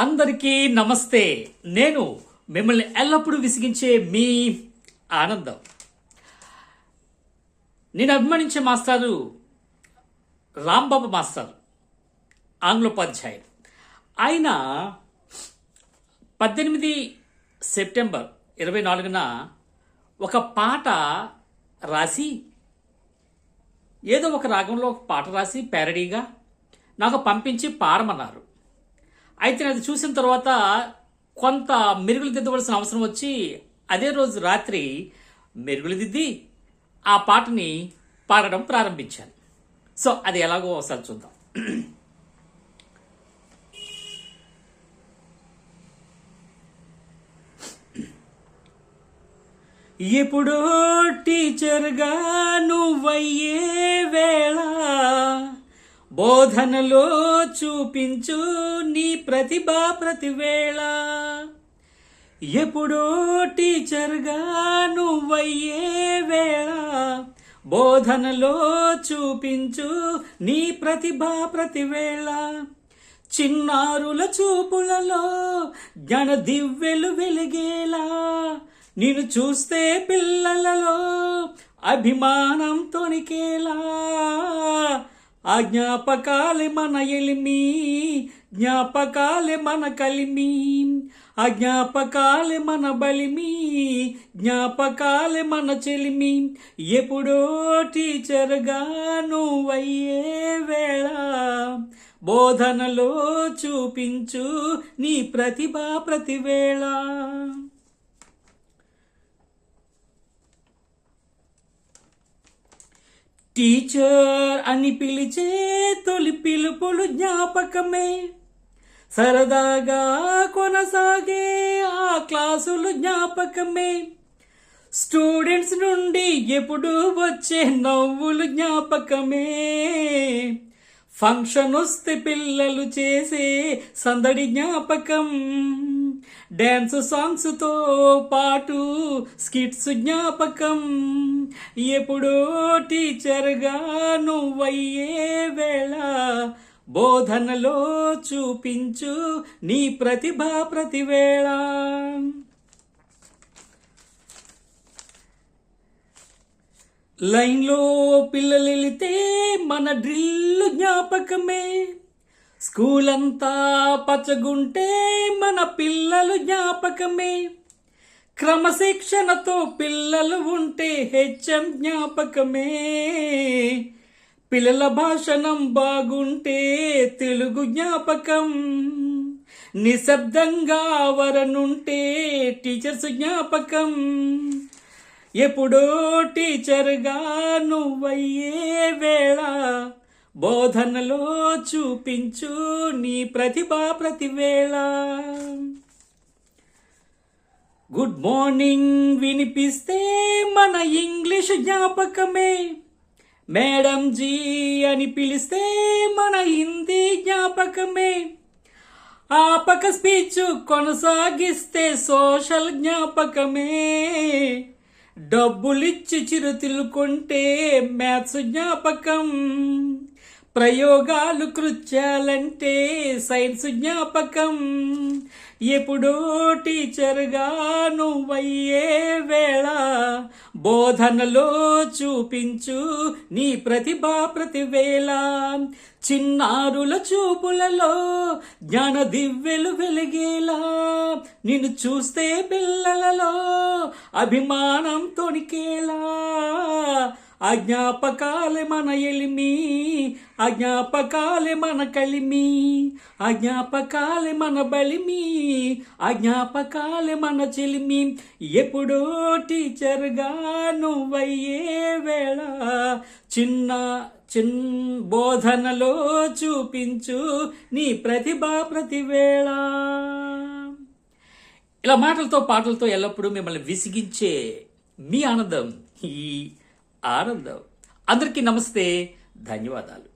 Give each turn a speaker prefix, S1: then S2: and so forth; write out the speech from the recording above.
S1: అందరికీ నమస్తే. నేను మిమ్మల్ని ఎల్లప్పుడూ విసిగించే మీ ఆనందం. నేను అభిమానించే మాస్టారు రాంబాబు మాస్టర్. ఆంగ్లోపాధ్యాయులు ఆయన పద్దెనిమిది సెప్టెంబర్ ఇరవై నాలుగున ఒక పాట రాసి ఏదో ఒక రాగంలో ఒక పాట రాసి ప్యారడీగా నాకు పంపించి పాడమన్నారు. అయితే నేను అది చూసిన తర్వాత కొంత మెరుగులు దిద్దవలసిన అవసరం వచ్చి అదే రోజు రాత్రి మెరుగులు దిద్ది ఆ పాటని పాడడం ప్రారంభించాను. సో అది ఎలాగో ఒకసారి చూద్దాం. ఎప్పుడో టీచర్గా నువ్వయ్యే వేళ బోధనలో చూపించు నీ ప్రతిభ ప్రతివేళ. ఎప్పుడో టీచర్గా నువ్వయ్యే వేళ బోధనలో చూపించు నీ ప్రతిభ ప్రతివేళ. చిన్నారుల చూపులలో జ్ఞాన దివ్యలు వెలిగేలా. నిన్ను చూస్తే పిల్లలలో అభిమానం తొనికేలా ఆ జ్ఞాపకాలే మన ఎలిమి జ్ఞాపకాలే మన కలిమి ఆ జ్ఞాపకాలే మన బలిమి జ్ఞాపకాలే మన చెలిమి. ఎప్పుడో టీచర్గా నువ్వయ్యే వేళ బోధనలో చూపించు నీ ప్రతిభ ప్రతివేళ. టీచర్ అని పిలిచే తొలి పిలుపులు జ్ఞాపకమే. సరదాగా కొనసాగే ఆ క్లాసులు జ్ఞాపకమే. స్టూడెంట్స్ నుండి ఎప్పుడు వచ్చే నవ్వులు జ్ఞాపకమే. ఫంక్షన్ వస్తే పిల్లలు చేసే సందడి జ్ఞాపకం. డ్యాన్స్ సాంగ్స్తో పాటు స్కిట్స్ జ్ఞాపకం. ఎప్పుడో టీచర్గా నువ్వయ్యే వేళ బోధనలో చూపించు నీ ప్రతిభ ప్రతివేళ. లైన్లో పిల్లలు వెళితే మన డ్రిల్ జ్ఞాపకమే. స్కూల్ అంతా పచ్చగుంటే మన పిల్లలు జ్ఞాపకమే. క్రమశిక్షణతో పిల్లలు ఉంటే హెచ్ఎం జ్ఞాపకమే. పిల్లల భాషణం బాగుంటే తెలుగు జ్ఞాపకం. నిశ్శబ్దంగా వరనుంటే టీచర్స్ జ్ఞాపకం. ఎప్పుడో టీచర్గా నువ్వయ్యే వేళ బోధనలో చూపించు నీ ప్రతిభ ప్రతివేళ. గుడ్ మార్నింగ్ వినిపిస్తే మన ఇంగ్లీష్ జ్ఞాపకమే. మేడం జీ అని పిలిస్తే మన హిందీ జ్ఞాపకమే. ఆపక స్పీచ్ కొనసాగిస్తే సోషల్ జ్ఞాపకమే. డబ్బులిచ్చి చిరుతిలు కొంటే మ్యాథ్స్ జ్ఞాపకం. ప్రయోగాలు కృత్యాలంటే సైన్స్ జ్ఞాపకం. ఎప్పుడో టీచర్గా నువ్వయ్యే వేళ బోధనలో చూపించు నీ ప్రతిభ ప్రతివేళ. చిన్నారుల చూపులలో జ్ఞాన దివ్యలు వెలిగేలా. నిన్ను చూస్తే పిల్లలలో అభిమానం తొణికేలా. అజ్ఞాపకాలే మన ఎలిమి అజ్ఞాపకాలే మన కలిమి అజ్ఞాపకాలే మన బలిమి అజ్ఞాపకాలే మన చెలిమి. ఎప్పుడో టీచర్గా నువ్వయ్యే వేళ చిన్న చిన్ బోధనలో చూపించు నీ ప్రతిభ ప్రతివేళ. ఇలా మాటలతో పాటలతో ఎల్లప్పుడూ మిమ్మల్ని విసిగించే మీ ఆనందం ఈ ఆనందం. అందరికీ నమస్తే. ధన్యవాదాలు.